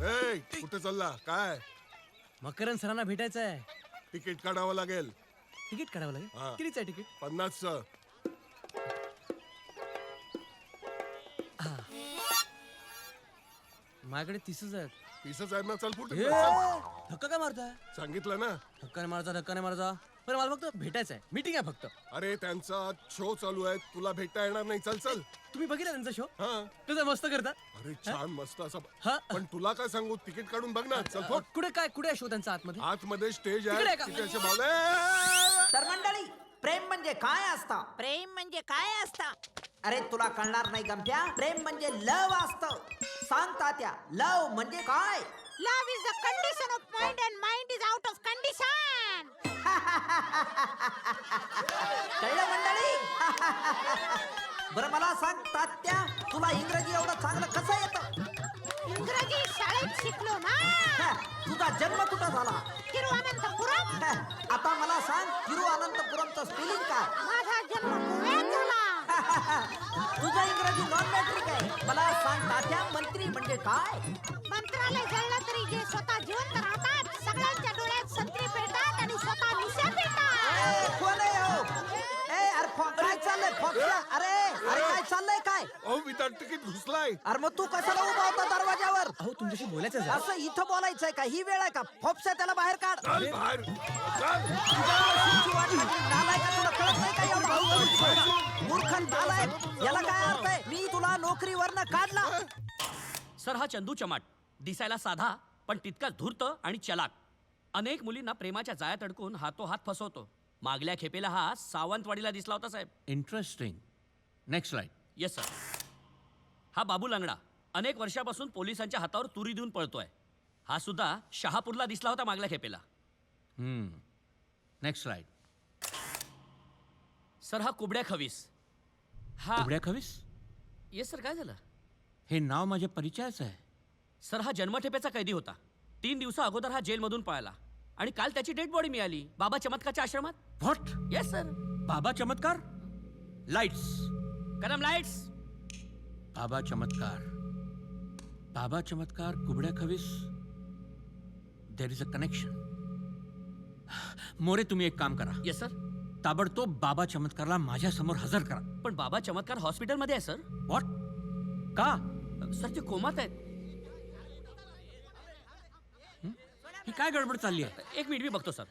ए कुठे चालला? काय? मकरन सरांना भेटायचं आहे. तिकीट काढावं लागेल. तिकीट काढावं लागेल. कितीच आहे तिकीट? पन्नास माझ्याकडे तीसच आहेत. तीसच आहे ना? चल पुढे. धक्का काय मारताय? सांगितलं ना. धक्का नाही मारता धक्का नाही मारता बरं मला फक्त भेटायचं आहे. मीटिंग आहे फक्त. अरे त्यांचा शो चालू आहे. तुला भेटता येणार नाही. चल चल. तुम्ही बघितला त्यांचा शो हा. तुझा मस्त करता. अरे छान मस्त असं. हा. पण तुला काय सांगू? तिकीट काढून बघ ना. चल फट कुठे काय कुठे शो त्यांचा आतमध्ये? आतमध्ये स्टेज तिकडे आहे का? तर मंडळी प्रेम म्हणजे काय असतं? प्रेम म्हणजे काय असतं? अरे तुला कळणार नाही गमत्या? प्रेम म्हणजे लव असतं. सांग तात्या लव म्हणजे काय? Love is the condition of mind and mind is out of condition कळलं मंडळी? बरं मला सांग तात्या तुला इंग्रजी एवढं चांगलं कसं येतं? इंग्रजी शाळेत शिकलो ना. हा, तुझा जन्म कुठं झाला? तिरुअनंतपुरम. हा, आता मला सांग तिरुअनंतपुरमचं स्पेलिंग काय? माझा जन्म गोव्यात झाला. तुझं इंग्रजी नॉन मॅट्रिक आहे. मला सांग तात्या मंत्री म्हणजे काय? मंत्रालय जळलं तरी जे स्वतः जिवंत राहतात चाललंय फोक्या? अरे अरे काय चाललंय काय? अहो विदाउट तिकीट घुसलाय. अरे मग तू कशाला उभा होता दरवाजावर अहो तुमच्याशी बोलायचं आहे जरा. असं इथं बोलायचंय का? ही वेळ आहे का? फोपसा त्याला बाहेर काढ. चल बाहेर. चल. तुझ्या शिवची वाट लागली. नालायक का तुला कळत नाही का एवढं? भाऊ मूर्खन नालायक. याला काय अर्थ आहे? मी तुला नोकरीवरनं काढला. सर हा चंदू चमाट. दिसायला साधा पण तितकाच धूर्त आणि चलाक. अनेक मुलींना प्रेमाच्या जाळ्यात अडकून हातोहात फसवतो. मागल्या खेपेला हा सावंतवाडीला दिसला होता साहेब. Interesting next light yes sir हा बाबू लंगडा अनेक वर्षापासून पोलिसांच्या हातावर तुरी देऊन पळतोय. हा सुद्धा शहापूरला दिसला होता मागल्या खेपेला. नेक्स्ट लाइट सर हा कुबड्या खवीस. हा उघड्या खवीस? येस सर काय झालं? हे नाव माझ्या परिचयाचं आहे. सर हा जन्मठेपेचा कैदी होता. तीन दिवसा अगोदर हा जेलमधून पळाला. आणि काल त्याची डेड बॉडी मिळाली. बाबा चमत्काच्या आश्रमात? व्हॉट येस सर बाबा चमत्कार? लाईट्स कदम लाईट्स बाबा चमत्कार. बाबा चमत्कार कुबड्या खवीस. There is a connection More तुम्ही एक काम करा. येस सर ताबडतोब बाबा चमत्कारला माझ्यासमोर हजर करा. पण बाबा चमत्कार हॉस्पिटलमध्ये आहे सर व्हॉट का? सर ते कोमात आहेत. ही काय गडबड चालली आहे? एक मिनिट मी बघतो सर.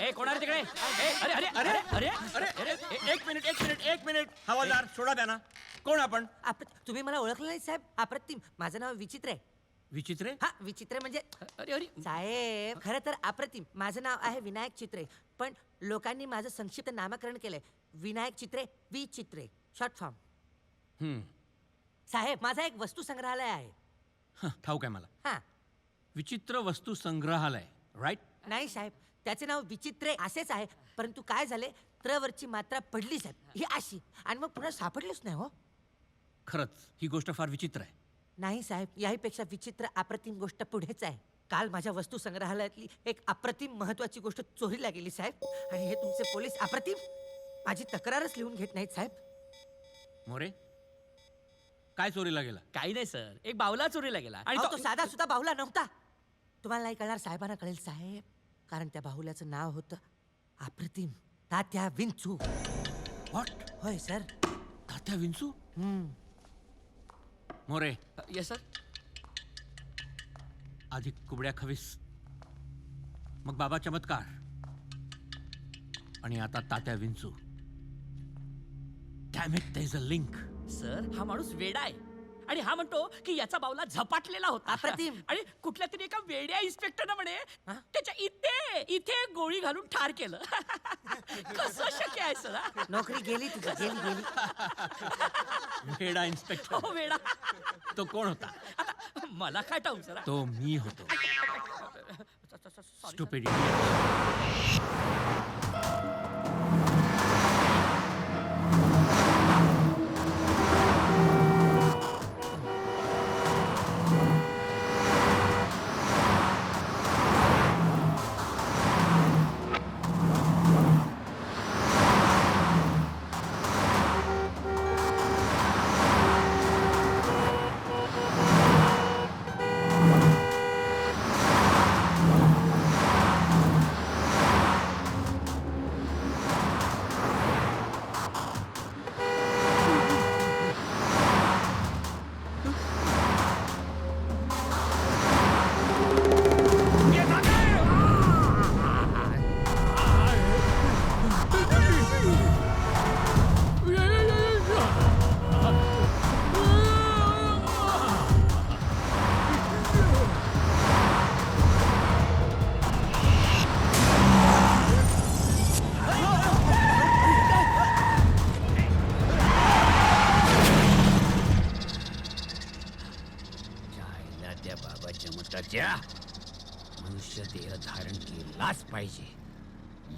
ए कोण आहे तिकडे? ए, अरे अरे अरे अरे अरे अरे ए- एक मिनिट एक मिनिट एक मिनिट. हवालदार सोडा द्या ना कोण आपण? आप- तुम्ही मला ओळखलं नाही साहेब. अप्रतिम. माझं नाव विचित्र. आहे विचित्रे? हा विचित्र म्हणजे अरे अरे. साहेब खरं तर अप्रतिम. माझं नाव आहे विनायक चित्रे. पण लोकांनी माझं संक्षिप्त नामकरण केलंय. विनायक चित्रे वि चित्रे शॉर्ट फॉर्म हम्म, साहेब माझा एक वस्तू संग्रहालय आहे. हं, ठाऊक आहे मला. हा. विचित्र वस्तू संग्रहालय राईट नाही साहेब त्याचे नाव विचित्रे असेच आहे. परंतु काय झाले त्रवरची मात्रा पडली साहेब ही अशी. आणि मग पुन्हा सापडलीच नाही हो. खरंच ही गोष्ट फार विचित्र आहे. नाही साहेब याहीपेक्षा विचित्र अप्रतिम गोष्ट पुढेच आहे. काल माझ्या वस्तू संग्रहालयातली एक अप्रतिम महत्वाची गोष्ट चोरीला गेली साहेब. आणि हे तुमचे पोलीस अप्रतिम? माझी तक्रारच लिहून घेत नाहीत साहेब. मोरे काय चोरीला गेला? काही नाही सर. एक बावला चोरीला गेला. आणि अहो, तो तो साधा सुद्धा बाहुला नव्हता. तुम्हाला नाही कळणार साहेबांना कळेल साहेब. कारण त्या बाहुल्याचं नाव होतं अप्रतिम तात्या विंचू. व्हॉट होय सर. तात्या विंचू? मोरे. येस सर आधी कुबड्या खवीस. मग बाबा चमत्कार. आणि आता Tatya Vinchu. Damn it is a link sir हा माणूस वेडा आहे. आणि हा म्हणतो की याचा बावला झपाटलेला होता. अप्रतिम. आणि कुठल्या तरी एका वेड्या इन्स्पेक्टरनं म्हणे त्याच्या इथे इथे गोळी घालून ठार केलं. कसं शक्य आहे सर? हा? नोकरी गेली तुझी गेली गेली. वेडा इन्स्पेक्टर हो वेडा. तो कोण होता? आता मला काय ठाऊक सर? तो मी होतो. Sorry, sir. पाहिजे.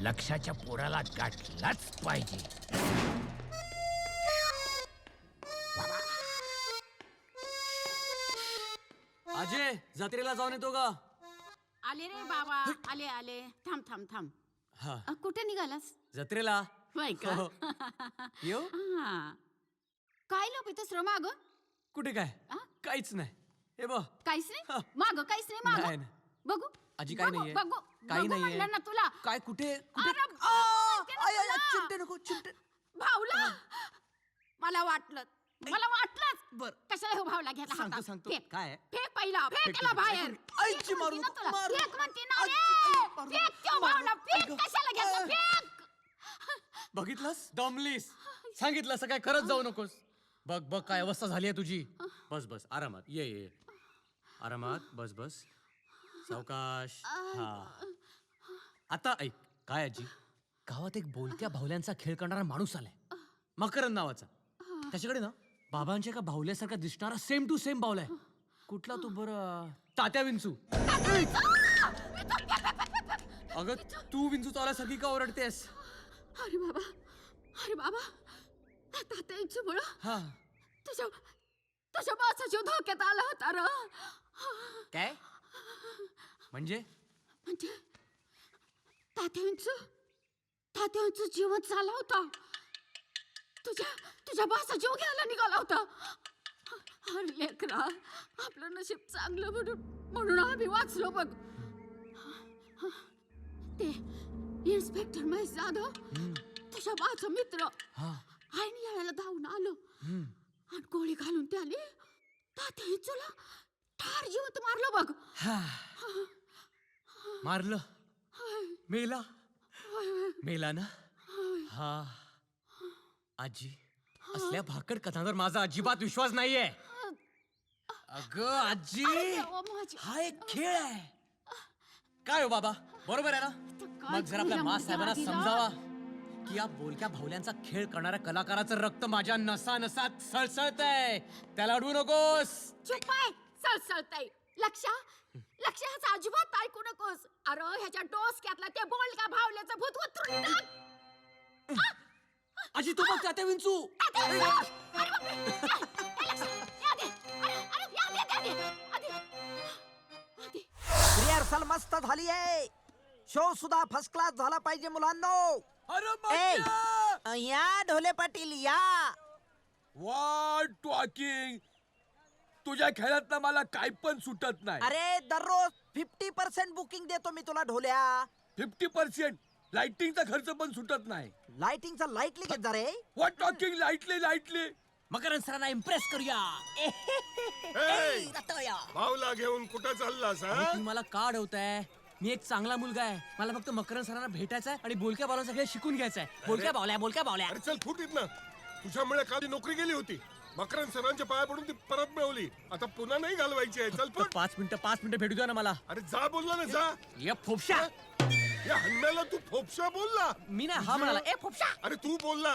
लक्षाच्या पोराला गाठलाच पाहिजे. अजय जत्रेला जाऊन येतो का? आले रे बाबा. आले आले. थांब थांब थांब. हा. अ, कुठे निघालास? जत्रेला. का? हो. येऊ? हा. काय लोक इथं श्रम माग? कुठे काय? आ? काहीच नाही. हे बघ. काहीच नाही? हा. माग काहीच नाही माग? नाही, नाही. बघू. आजी काय बघू, नाहीये बघू काही नाहीये म्हणलं ना तुला काय कुठे कुठे अरे, आ, म्हणते ना आय, आय, आय, तुला. चिमटे नको चिमटे भावला मला वाटलं मला वाटलंच बर. कशाला हो भावला घेतला सांगतो, हातात? सांगतो. फेक. काय आहे? फेक पहिला फेक त्याला बाहेर आईची फेक मारू म्हणते ना नको, तुला. मारू फेक नको. म्हणते ना रे. आई, मारू फेक नको, त्यो मारू भावला नको. फेक आई, कशाला घेतला आ. फेक बघितलंस दमलीस सांगितलं असं काय करत जाऊ नकोस बघ बघ काय अवस्था झाली आहे तुझी बस बस आरामात ये ये ये. आरामात बस बस सावकाश. हा. आता ऐक काय आजी? गावात एक बोलक्या भावल्यांचा खेळ करणारा माणूस आलाय. मकरंद नावाचा. त्याच्याकडे ना? बाबांच्या एका भावल्यासारखा दिसणारा सेम टू सेम बावलाय कुठला तू बरं? तात्या विंचू. अगं तू विंचू चावल्यासारखी का ओरडतेस? अरे बाबा अरे बाबा तात्याचं मुळ हा. तुझ्या तुझ्या बाचा जीव धोक्यात आला होता र. काय? म्हणजे? म्हणजे? तात्यांचं तात्यांचं जीवन चालला होता. तुझ्या तुझ्या बाचा जीव घ्यायला निघाला होता. अरे लेकरा आपलं नशीब चांगलं म्हणून म्हणून आम्ही वाचलो बघ. ते इन्स्पेक्टर महेश जाधव तुझ्या बाचा मित्र. आईने यायला धावून आलो. आणि गोळी घालून ते आले तात्या हिचूला ठार जिवंत मारलं बघ. हा. मारलं? मेला? मेला ना? हा. आजी असल्या भाकड कथांवर माझा अजिबात विश्वास नाहीये. अग आजी. हा एक खेळ आहे. काय हो बाबा? बरोबर आहे ना? मग जर आपल्या मा साहेबांना? समजावा की या बोलक्या भावल्यांचा खेळ करणाऱ्या कलाकाराचं रक्त माझ्या नसा नसात सळसळत आहे त्याला अडवू नकोस. चुप आहे. सळसळतय लक्ष लक्ष ह्याचा अजिबात ऐकू नकोस अरे ह्याच्या डोसक्यातला ते बोल का भावल्याचं भूत उतरून टाक. आजी तू बघ त्या विंचू अरे बापरे. ए, लक्ष, या दे. अरे, अरे, या दे, द्या दे. आधी. आधी. रिहर्सल मस्त झाली आहे शो सुद्धा फर्स्ट क्लास झाला पाहिजे मुलांनो ए या ढोले पाटील या वॉट टॉकिंग तुझ्या खेळात मला काय पण सुटत नाही. अरे दररोज फिफ्टी पर्सेंट बुकिंग देतो मी तुला ढोल्या. Fifty percent? लाइटिंगचा खर्च पण सुटत नाही. लाइटिंगचा लाईटली घेत जा रे. What talking lightly lightly Makarand सरांना इम्प्रेस करूया भावला घेऊन कुठं चाललास अहो, तुम्ही मला का अडवताय मी एक चांगला मुलगा आहे. मला फक्त मकरन सरांना भेटायचं आहे आणि बोलक्या बावला सगळे शिकून घ्यायचं आहे. बोलक्या बावल्या बोलक्या बावल्या. अरे चल फुटीत ना तुझ्यामुळे काल नोकरी गेली होती. मकरन सरांच्या पाया पडून ती परत मिळवली. आता पुन्हा नाही घालवायची आहे. चल फुट पाच मिनिटं पाच मिनिटं भेटू द्या ना मला. अरे जा बोलला ना जा. ये फोपशा. या हन्म्याला तू फोपशा बोलला. मी ना हा म्हणाला ए फोपशा. अरे तू बोलला.